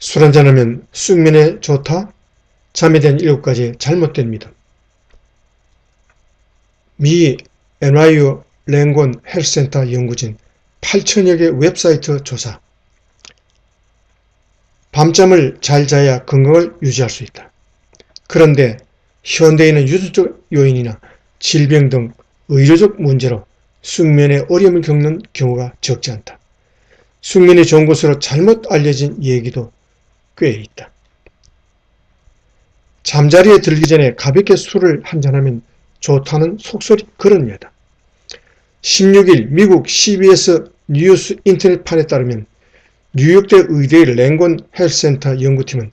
술 한잔하면 숙면에 좋다? 잠에 대한 일곱 가지 믿음. 미 NYU 랭곤 헬스센터 연구진 8천여 개 웹사이트 조사. 밤잠을 잘 자야 건강을 유지할 수 있다. 그런데 현대인은 유전적 요인이나 질병 등 의료적 문제로 숙면에 어려움을 겪는 경우가 적지 않다. 숙면이 좋은 것으로 잘못 알려진 얘기도 꽤 있다. 잠자리에 들기 전에 가볍게 술을 한잔하면 좋다는 속설이 그런 예다. 16일 미국 CBS 뉴스 인터넷판에 따르면 뉴욕대 의대의 랭곤 헬스센터 연구팀은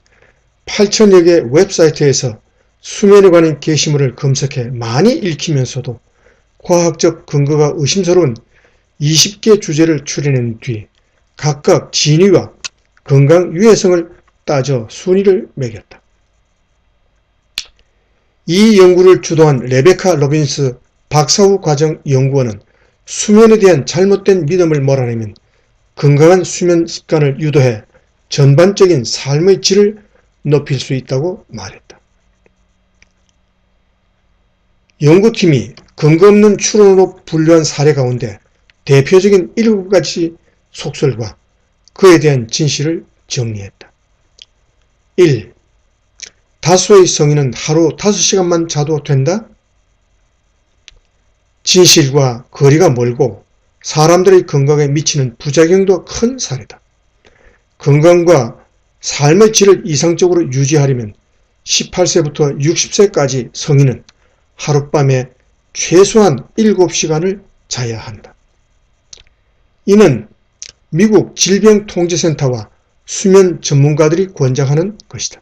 8천여 개 웹사이트에서 수면에 관한 게시물을 검색해 많이 읽히면서도 과학적 근거가 의심스러운 20개 주제를 추려낸 뒤 각각 진위와 건강 유해성을 따져 순위를 매겼다. 이 연구를 주도한 레베카 로빈스 박사후 과정 연구원은 수면에 대한 잘못된 믿음을 몰아내면 건강한 수면 습관을 유도해 전반적인 삶의 질을 높일 수 있다고 말했다. 연구팀이 근거 없는 추론으로 분류한 사례 가운데 대표적인 7가지 속설과 그에 대한 진실을 정리했다. 1. 다수의 성인은 하루 5시간만 자도 된다? 진실과 거리가 멀고 사람들의 건강에 미치는 부작용도 큰 사례다. 건강과 삶의 질을 이상적으로 유지하려면 18세부터 60세까지 성인은 하룻밤에 최소한 7시간을 자야 한다. 이는 미국 질병통제센터와 수면 전문가들이 권장하는 것이다.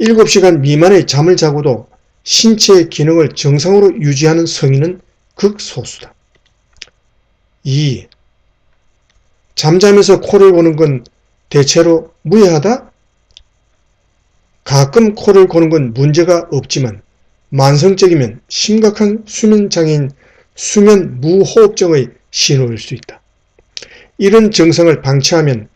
7시간 미만의 잠을 자고도 신체의 기능을 정상으로 유지하는 성인은 극소수다. 2. 잠자면서 코를 고는 건 대체로 무해하다? 가끔 코를 고는 건 문제가 없지만 만성적이면 심각한 수면장애인 수면 무호흡증의 신호일 수 있다. 이런 증상을 방치하면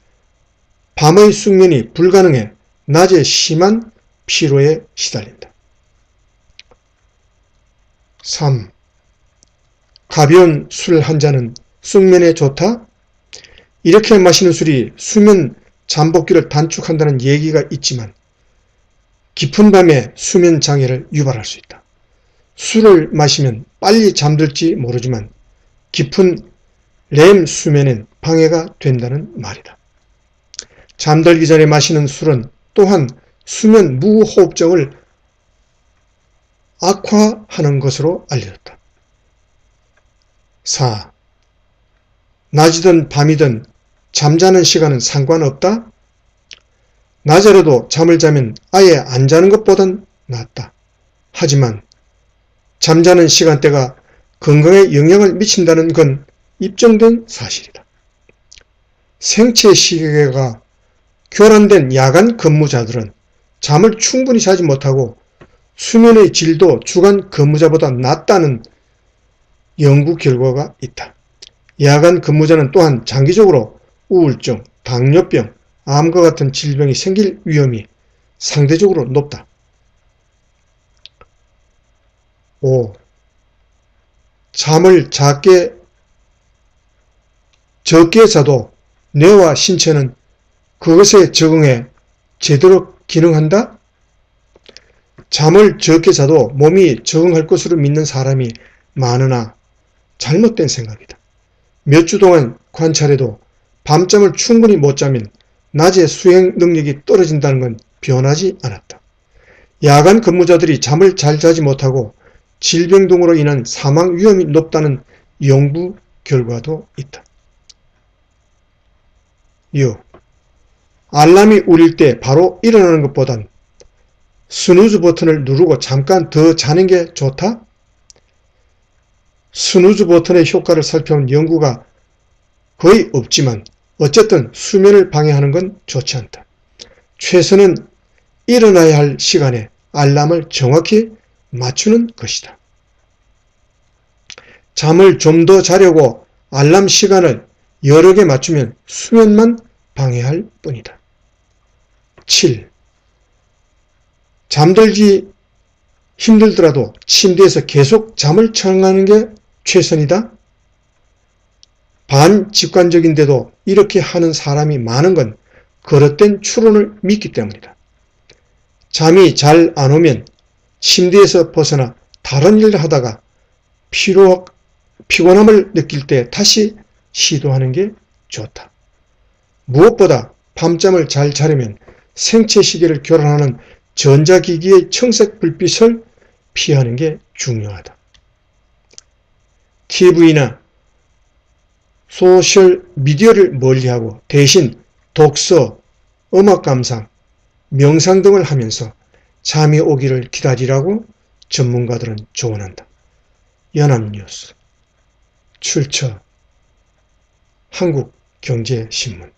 밤의 숙면이 불가능해 낮에 심한 피로에 시달린다. 3. 가벼운 술 한 잔은 숙면에 좋다? 이렇게 마시는 술이 수면 잠복기를 단축한다는 얘기가 있지만 깊은 밤에 수면 장애를 유발할 수 있다. 술을 마시면 빨리 잠들지 모르지만 깊은 렘 수면엔 방해가 된다는 말이다. 잠들기 전에 마시는 술은 또한 수면 무호흡증을 악화하는 것으로 알려졌다. 4. 낮이든 밤이든 잠자는 시간은 상관없다? 낮에라도 잠을 자면 아예 안 자는 것보단 낫다. 하지만 잠자는 시간대가 건강에 영향을 미친다는 건 입증된 사실이다. 생체 시계가 교란된 야간 근무자들은 잠을 충분히 자지 못하고 수면의 질도 주간 근무자보다 낮다는 연구 결과가 있다. 야간 근무자는 또한 장기적으로 우울증, 당뇨병, 암과 같은 질병이 생길 위험이 상대적으로 높다. 5. 잠을 작게 적게 자도 뇌와 신체는 그것에 적응해 제대로 기능한다? 잠을 적게 자도 몸이 적응할 것으로 믿는 사람이 많으나 잘못된 생각이다. 몇 주 동안 관찰해도 밤잠을 충분히 못 자면 낮에 수행 능력이 떨어진다는 건 변하지 않았다. 야간 근무자들이 잠을 잘 자지 못하고 질병 등으로 인한 사망 위험이 높다는 연구 결과도 있다. 6. 알람이 울릴 때 바로 일어나는 것보단 스누즈 버튼을 누르고 잠깐 더 자는 게 좋다? 스누즈 버튼의 효과를 살펴본 연구가 거의 없지만 어쨌든 수면을 방해하는 건 좋지 않다. 최선은 일어나야 할 시간에 알람을 정확히 맞추는 것이다. 잠을 좀 더 자려고 알람 시간을 여러 개 맞추면 수면만 방해할 뿐이다. 7. 잠들기 힘들더라도 침대에서 계속 잠을 청하는 게 최선이다? 반직관적인데도 이렇게 하는 사람이 많은 건 그릇된 추론을 믿기 때문이다. 잠이 잘 안 오면 침대에서 벗어나 다른 일을 하다가 피로, 피곤함을 느낄 때 다시 시도하는 게 좋다. 무엇보다 밤잠을 잘 자려면 생체 시계를 교란하는 전자기기의 청색 불빛을 피하는 게 중요하다. TV나 소셜 미디어를 멀리하고 대신 독서, 음악 감상, 명상 등을 하면서 잠이 오기를 기다리라고 전문가들은 조언한다. 연합뉴스 출처 한국경제신문